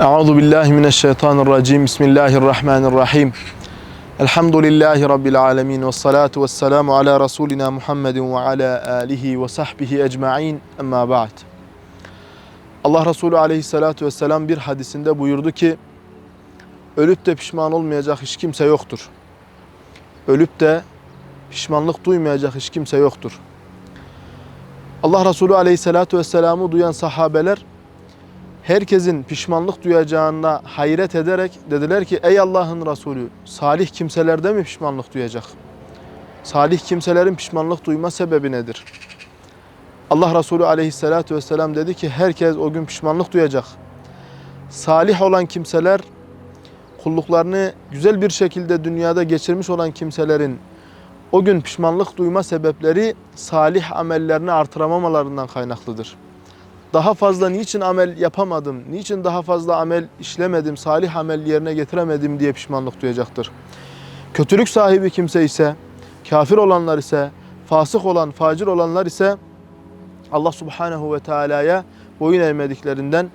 Euzu billahi mineşşeytanirracim. Bismillahirrahmanirrahim. Elhamdülillahi rabbil alamin ve salatu vesselamu ala rasulina Muhammedin ve ala alihi ve sahbihi ecmaîn. Amma ba'd. Allah Resulü aleyhissalatu vesselam bir hadisinde buyurdu ki ölüp de pişman olmayacak hiç kimse yoktur. Ölüp de pişmanlık duymayacak hiç kimse yoktur. Allah Resulü aleyhissalatu vesselam'ı duyan sahabeler herkesin pişmanlık duyacağına hayret ederek dediler ki ey Allah'ın Resulü salih kimselerde mi pişmanlık duyacak? Salih kimselerin pişmanlık duyma sebebi nedir? Allah Resulü aleyhissalatu vesselam dedi ki herkes o gün pişmanlık duyacak. Salih olan kimseler kulluklarını güzel bir şekilde dünyada geçirmiş olan kimselerin o gün pişmanlık duyma sebepleri salih amellerini artıramamalarından kaynaklıdır daha fazla niçin amel yapamadım, niçin daha fazla amel işlemedim, salih amel yerine getiremedim diye pişmanlık duyacaktır. Kötülük sahibi kimse ise, kafir olanlar ise, fasık olan, facir olanlar ise Allah subhanehu ve teala'ya boyun eğmediklerinden,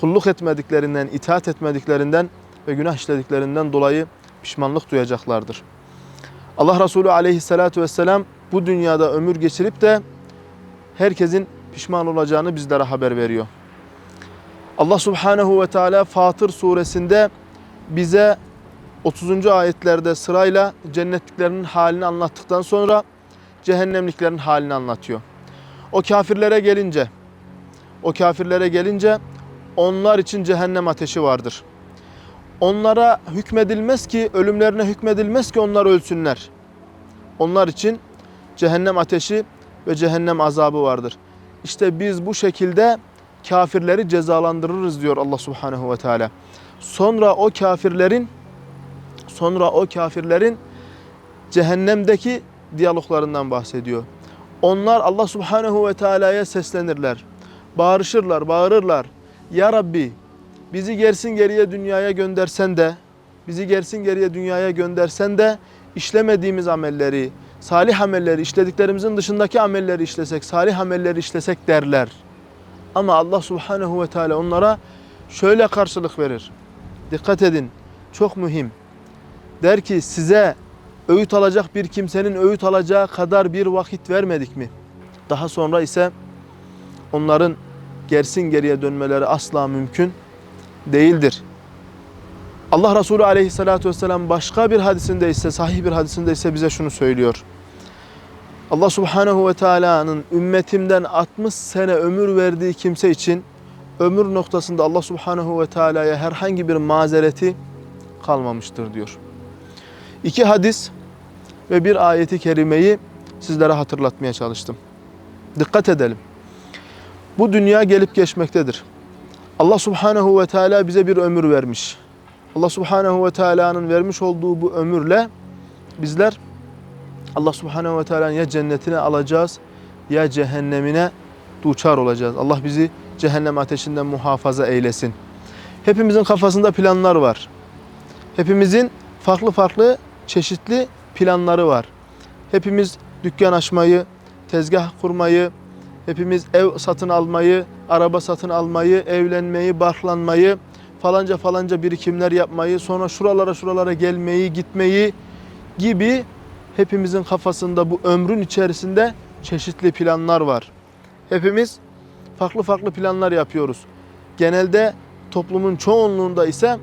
kulluk etmediklerinden, itaat etmediklerinden ve günah işlediklerinden dolayı pişmanlık duyacaklardır. Allah Resulü aleyhissalatu vesselam bu dünyada ömür geçirip de herkesin pişman olacağını bizlere haber veriyor. Allah Subhanahu ve Teala Fatır suresinde bize 30. ayetlerde sırayla cennetliklerin halini anlattıktan sonra cehennemliklerin halini anlatıyor. O kafirlere gelince o kafirlere gelince onlar için cehennem ateşi vardır. Onlara hükmedilmez ki, ölümlerine hükmedilmez ki onlar ölsünler. Onlar için cehennem ateşi ve cehennem azabı vardır. İşte biz bu şekilde kafirleri cezalandırırız diyor Allah Subhanahu ve Teala. Sonra o kafirlerin sonra o kafirlerin cehennemdeki diyaloglarından bahsediyor. Onlar Allah Subhanahu ve Teala'ya seslenirler. Bağırışırlar, bağırırlar. Ya Rabbi bizi gersin geriye dünyaya göndersen de bizi gersin geriye dünyaya göndersen de işlemediğimiz amelleri, salih amelleri, işlediklerimizin dışındaki amelleri işlesek, salih amelleri işlesek derler. Ama Allah Subhanahu ve Teala onlara şöyle karşılık verir. Dikkat edin, çok mühim. Der ki size öğüt alacak bir kimsenin öğüt alacağı kadar bir vakit vermedik mi? Daha sonra ise onların gersin geriye dönmeleri asla mümkün değildir. Allah Resulü aleyhissalatu vesselam başka bir hadisinde ise sahih bir hadisinde ise bize şunu söylüyor. Allah subhanehu ve teala'nın ümmetimden 60 sene ömür verdiği kimse için ömür noktasında Allah subhanehu ve teala'ya herhangi bir mazereti kalmamıştır diyor. İki hadis ve bir ayeti kerimeyi sizlere hatırlatmaya çalıştım. Dikkat edelim. Bu dünya gelip geçmektedir. Allah subhanehu ve teala bize bir ömür vermiş. Allah subhanehu ve teala'nın vermiş olduğu bu ömürle bizler Allah subhanehu ve teala'nın ya cennetine alacağız ya cehennemine duçar olacağız. Allah bizi cehennem ateşinden muhafaza eylesin. Hepimizin kafasında planlar var. Hepimizin farklı farklı çeşitli planları var. Hepimiz dükkan açmayı, tezgah kurmayı, hepimiz ev satın almayı, araba satın almayı, evlenmeyi, barklanmayı, falanca falanca birikimler yapmayı, sonra şuralara şuralara gelmeyi, gitmeyi gibi hepimizin kafasında bu ömrün içerisinde çeşitli planlar var. Hepimiz farklı farklı planlar yapıyoruz. Genelde toplumun çoğunluğunda ise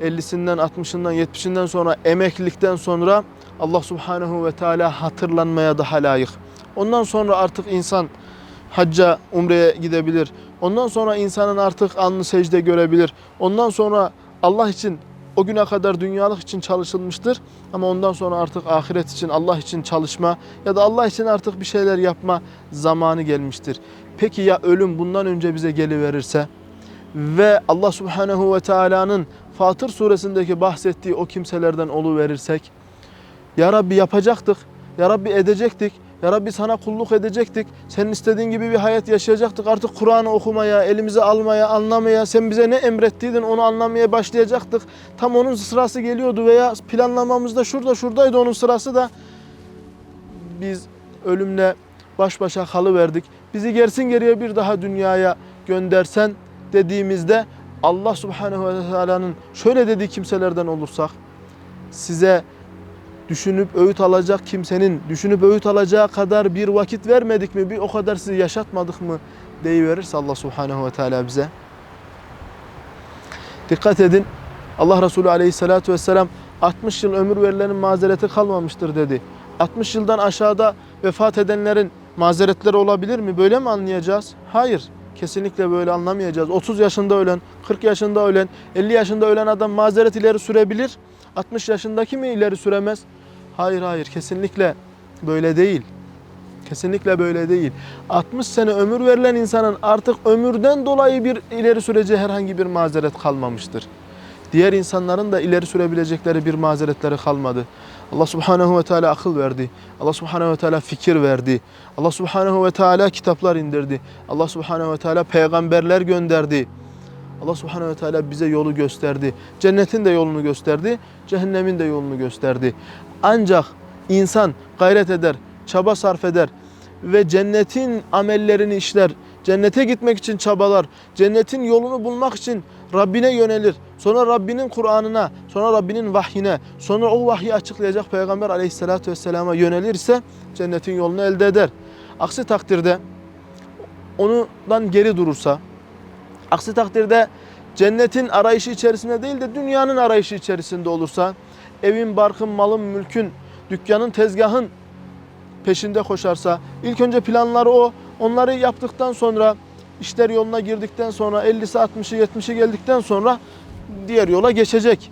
50'sinden, 60'ından, 70'inden sonra emeklilikten sonra Allah Subhanahu ve Teala hatırlanmaya daha layık. Ondan sonra artık insan hacca, umreye gidebilir. Ondan sonra insanın artık alnı secde görebilir. Ondan sonra Allah için o güne kadar dünyalık için çalışılmıştır. Ama ondan sonra artık ahiret için, Allah için çalışma ya da Allah için artık bir şeyler yapma zamanı gelmiştir. Peki ya ölüm bundan önce bize geliverirse ve Allah Subhanahu ve Teala'nın Fatır suresindeki bahsettiği o kimselerden olu verirsek Ya Rabbi yapacaktık, Ya Rabbi edecektik, Ya Rabbi sana kulluk edecektik. Senin istediğin gibi bir hayat yaşayacaktık. Artık Kur'an'ı okumaya, elimize almaya, anlamaya, sen bize ne emrettiydin onu anlamaya başlayacaktık. Tam onun sırası geliyordu veya planlamamızda şurada şuradaydı onun sırası da biz ölümle baş başa kalıverdik. Bizi gersin geriye bir daha dünyaya göndersen dediğimizde Allah subhanehu ve teala'nın şöyle dediği kimselerden olursak size düşünüp öğüt alacak kimsenin düşünüp öğüt alacağı kadar bir vakit vermedik mi? Bir o kadar sizi yaşatmadık mı? deyiverirse Allah subhanehu ve teala bize. Dikkat edin. Allah Resulü aleyhissalatu vesselam 60 yıl ömür verilenin mazereti kalmamıştır dedi. 60 yıldan aşağıda vefat edenlerin mazeretleri olabilir mi? Böyle mi anlayacağız? Hayır. Kesinlikle böyle anlamayacağız. 30 yaşında ölen, 40 yaşında ölen, 50 yaşında ölen adam mazeret ileri sürebilir. 60 yaşındaki mi ileri süremez? Hayır hayır kesinlikle böyle değil. Kesinlikle böyle değil. 60 sene ömür verilen insanın artık ömürden dolayı bir ileri süreceği herhangi bir mazeret kalmamıştır. Diğer insanların da ileri sürebilecekleri bir mazeretleri kalmadı. Allah Subhanahu ve Teala akıl verdi. Allah Subhanahu ve Teala fikir verdi. Allah Subhanahu ve Teala kitaplar indirdi. Allah Subhanahu ve Teala peygamberler gönderdi. Allah Subhanahu ve Teala bize yolu gösterdi. Cennetin de yolunu gösterdi, cehennemin de yolunu gösterdi. Ancak insan gayret eder, çaba sarf eder ve cennetin amellerini işler. Cennete gitmek için çabalar. Cennetin yolunu bulmak için Rabbine yönelir. Sonra Rabbinin Kur'an'ına, sonra Rabbinin vahyine, sonra o vahyi açıklayacak Peygamber aleyhissalatü vesselama yönelirse cennetin yolunu elde eder. Aksi takdirde ondan geri durursa, aksi takdirde cennetin arayışı içerisinde değil de dünyanın arayışı içerisinde olursa, evin, barkın, malın, mülkün, dükkanın, tezgahın peşinde koşarsa, ilk önce planları o, onları yaptıktan sonra, işler yoluna girdikten sonra, 50'si, 60'ı, 70'i geldikten sonra diğer yola geçecek.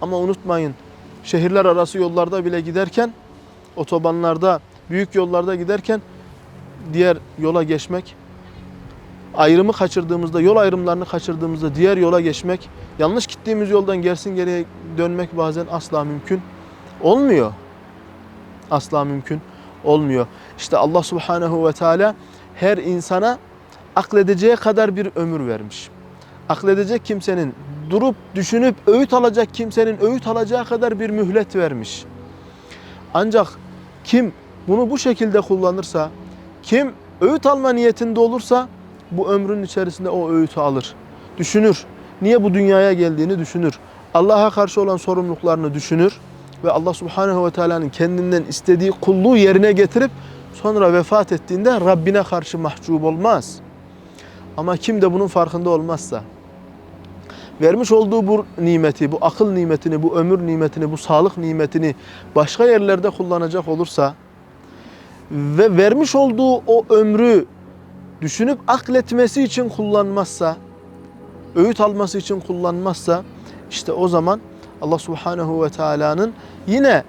Ama unutmayın, şehirler arası yollarda bile giderken, otobanlarda, büyük yollarda giderken diğer yola geçmek, ayrımı kaçırdığımızda, yol ayrımlarını kaçırdığımızda diğer yola geçmek, yanlış gittiğimiz yoldan gersin geriye dönmek bazen asla mümkün olmuyor. Asla mümkün olmuyor. İşte Allah Subhanahu ve Teala her insana akledeceği kadar bir ömür vermiş. Akledecek kimsenin, durup düşünüp öğüt alacak kimsenin öğüt alacağı kadar bir mühlet vermiş. Ancak kim bunu bu şekilde kullanırsa, kim öğüt alma niyetinde olursa bu ömrün içerisinde o öğütü alır. Düşünür. Niye bu dünyaya geldiğini düşünür. Allah'a karşı olan sorumluluklarını düşünür ve Allah Subhanahu ve Teala'nın kendinden istediği kulluğu yerine getirip sonra vefat ettiğinde Rabbine karşı mahcup olmaz. Ama kim de bunun farkında olmazsa, vermiş olduğu bu nimeti, bu akıl nimetini, bu ömür nimetini, bu sağlık nimetini başka yerlerde kullanacak olursa ve vermiş olduğu o ömrü düşünüp akletmesi için kullanmazsa, öğüt alması için kullanmazsa işte o zaman Allah Subhanahu ve Teala'nın yine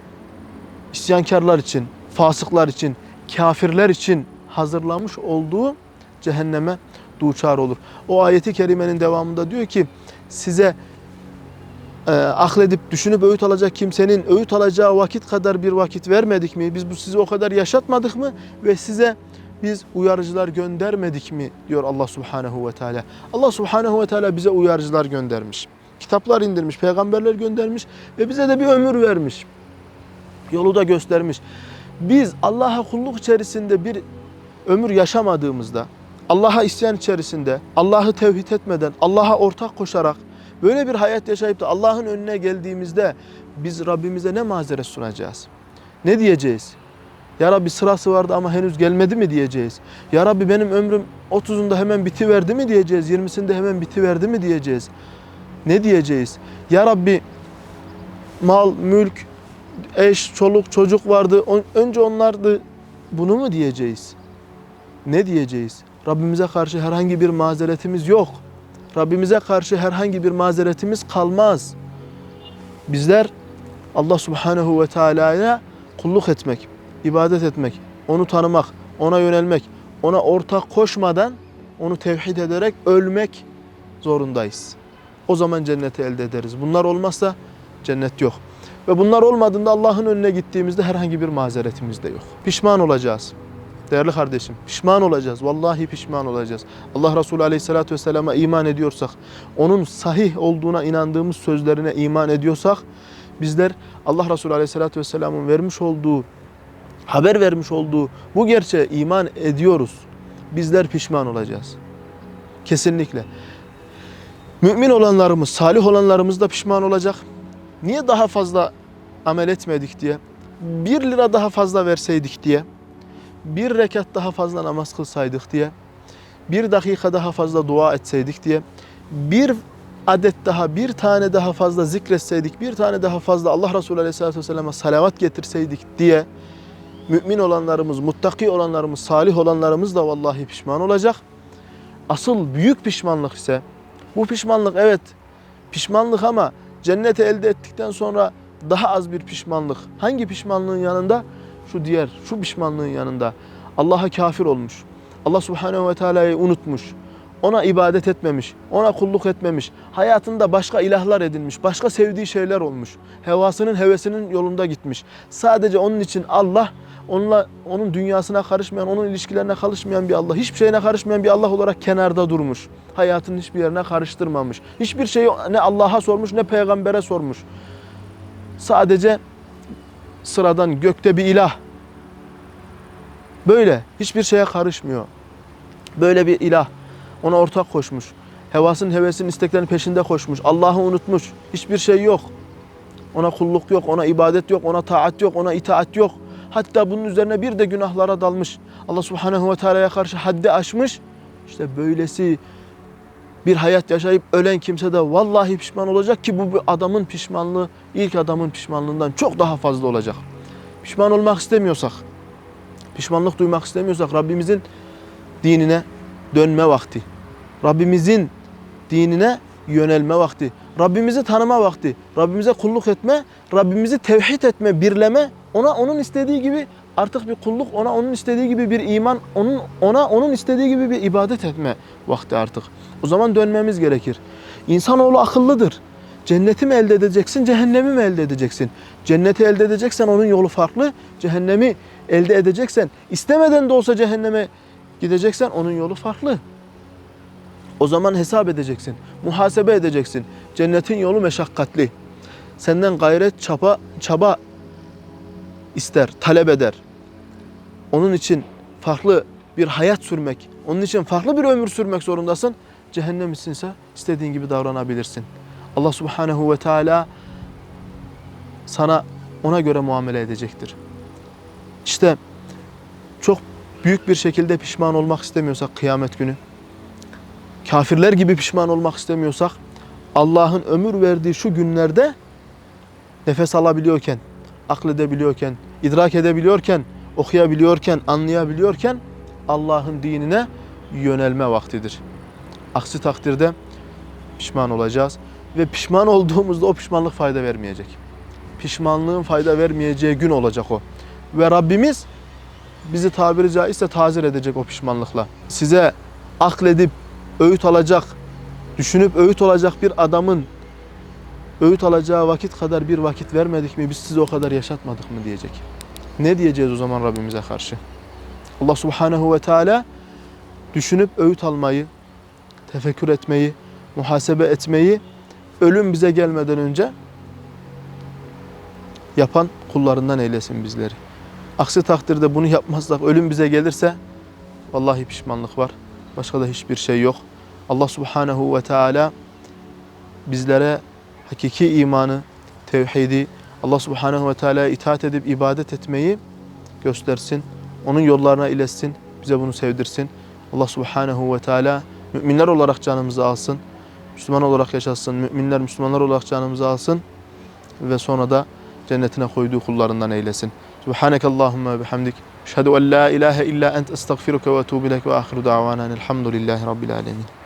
isyankarlar için, fasıklar için, kafirler için hazırlamış olduğu cehenneme duçar olur. O ayeti kerimenin devamında diyor ki size e, akledip düşünüp öğüt alacak kimsenin öğüt alacağı vakit kadar bir vakit vermedik mi? Biz bu sizi o kadar yaşatmadık mı? Ve size biz uyarıcılar göndermedik mi? diyor Allah Subhanahu ve Teala. Allah Subhanahu ve Teala bize uyarıcılar göndermiş. Kitaplar indirmiş, peygamberler göndermiş ve bize de bir ömür vermiş. Yolu da göstermiş. Biz Allah'a kulluk içerisinde bir ömür yaşamadığımızda, Allah'a isyan içerisinde, Allah'ı tevhid etmeden, Allah'a ortak koşarak böyle bir hayat yaşayıp da Allah'ın önüne geldiğimizde biz Rabbimize ne mazeret sunacağız? Ne diyeceğiz? Ya Rabbi sırası vardı ama henüz gelmedi mi diyeceğiz? Ya Rabbi benim ömrüm 30'unda hemen bitiverdi mi diyeceğiz? 20'sinde hemen bitiverdi mi diyeceğiz? Ne diyeceğiz? Ya Rabbi mal, mülk, eş, çoluk, çocuk vardı. Önce onlardı. Bunu mu diyeceğiz? Ne diyeceğiz? Rabbimize karşı herhangi bir mazeretimiz yok. Rabbimize karşı herhangi bir mazeretimiz kalmaz. Bizler Allah Subhanahu ve Teala'ya kulluk etmek, ibadet etmek, onu tanımak, ona yönelmek, ona ortak koşmadan onu tevhid ederek ölmek zorundayız. O zaman cenneti elde ederiz. Bunlar olmazsa cennet yok. Ve bunlar olmadığında Allah'ın önüne gittiğimizde herhangi bir mazeretimiz de yok. Pişman olacağız. Değerli kardeşim pişman olacağız. Vallahi pişman olacağız. Allah Resulü Aleyhisselatü Vesselam'a iman ediyorsak, onun sahih olduğuna inandığımız sözlerine iman ediyorsak, bizler Allah Resulü Aleyhisselatü Vesselam'ın vermiş olduğu, haber vermiş olduğu bu gerçeğe iman ediyoruz. Bizler pişman olacağız. Kesinlikle. Mümin olanlarımız, salih olanlarımız da pişman olacak. Niye daha fazla amel etmedik diye, bir lira daha fazla verseydik diye, bir rekat daha fazla namaz kılsaydık diye, bir dakika daha fazla dua etseydik diye, bir adet daha, bir tane daha fazla zikretseydik, bir tane daha fazla Allah Resulü Aleyhisselatü Vesselam'a salavat getirseydik diye mümin olanlarımız, muttaki olanlarımız, salih olanlarımız da vallahi pişman olacak. Asıl büyük pişmanlık ise bu pişmanlık evet pişmanlık ama cenneti elde ettikten sonra daha az bir pişmanlık. Hangi pişmanlığın yanında? Şu diğer, şu pişmanlığın yanında. Allah'a kafir olmuş. Allah Subhanahu ve Teala'yı unutmuş. Ona ibadet etmemiş, ona kulluk etmemiş. Hayatında başka ilahlar edinmiş, başka sevdiği şeyler olmuş. Hevasının, hevesinin yolunda gitmiş. Sadece onun için Allah, onunla onun dünyasına karışmayan, onun ilişkilerine karışmayan bir Allah, hiçbir şeyine karışmayan bir Allah olarak kenarda durmuş. Hayatının hiçbir yerine karıştırmamış. Hiçbir şeyi ne Allah'a sormuş ne peygambere sormuş. Sadece sıradan gökte bir ilah. Böyle hiçbir şeye karışmıyor. Böyle bir ilah ona ortak koşmuş. Hevasının, hevesinin, isteklerinin peşinde koşmuş. Allah'ı unutmuş. Hiçbir şey yok. Ona kulluk yok, ona ibadet yok, ona taat yok, ona itaat yok. Hatta bunun üzerine bir de günahlara dalmış. Allah Subhanahu ve Teala'ya karşı haddi aşmış. İşte böylesi bir hayat yaşayıp ölen kimse de vallahi pişman olacak ki bu adamın pişmanlığı ilk adamın pişmanlığından çok daha fazla olacak. Pişman olmak istemiyorsak, pişmanlık duymak istemiyorsak Rabbimizin dinine dönme vakti. Rabbimizin dinine yönelme vakti. Rabbimizi tanıma vakti. Rabbimize kulluk etme, Rabbimizi tevhid etme, birleme. Ona onun istediği gibi artık bir kulluk, ona onun istediği gibi bir iman, onun ona onun istediği gibi bir ibadet etme vakti artık. O zaman dönmemiz gerekir. İnsanoğlu akıllıdır. Cenneti mi elde edeceksin, cehennemi mi elde edeceksin? Cenneti elde edeceksen onun yolu farklı. Cehennemi elde edeceksen, istemeden de olsa cehenneme gideceksen onun yolu farklı. O zaman hesap edeceksin, muhasebe edeceksin. Cennetin yolu meşakkatli. Senden gayret, çaba, çaba ister, talep eder. Onun için farklı bir hayat sürmek, onun için farklı bir ömür sürmek zorundasın. Cehennem içinse istediğin gibi davranabilirsin. Allah Subhanahu ve Teala sana ona göre muamele edecektir. İşte çok büyük bir şekilde pişman olmak istemiyorsak kıyamet günü, kafirler gibi pişman olmak istemiyorsak, Allah'ın ömür verdiği şu günlerde nefes alabiliyorken, akledebiliyorken, idrak edebiliyorken, okuyabiliyorken, anlayabiliyorken Allah'ın dinine yönelme vaktidir. Aksi takdirde pişman olacağız ve pişman olduğumuzda o pişmanlık fayda vermeyecek. Pişmanlığın fayda vermeyeceği gün olacak o. Ve Rabbimiz bizi tabiri caizse tazir edecek o pişmanlıkla. Size akledip öğüt alacak, düşünüp öğüt alacak bir adamın öğüt alacağı vakit kadar bir vakit vermedik mi biz sizi o kadar yaşatmadık mı diyecek. Ne diyeceğiz o zaman Rabbimize karşı? Allah Subhanahu ve Teala düşünüp öğüt almayı, tefekkür etmeyi, muhasebe etmeyi ölüm bize gelmeden önce yapan kullarından eylesin bizleri. Aksi takdirde bunu yapmazsak ölüm bize gelirse vallahi pişmanlık var. Başka da hiçbir şey yok. Allah Subhanahu ve Teala bizlere hakiki imanı, tevhidi, Allah Subhanahu ve Teala'ya itaat edip ibadet etmeyi göstersin. Onun yollarına iletsin. Bize bunu sevdirsin. Allah Subhanahu ve Teala müminler olarak canımızı alsın. Müslüman olarak yaşasın. Müminler Müslümanlar olarak canımızı alsın. Ve sonra da cennetine koyduğu kullarından eylesin. سبحانك اللهم وبحمدك أشهد أن لا إله إلا أنت أستغفرك وأتوب إليك وآخر دعوانا الحمد لله رب العالمين.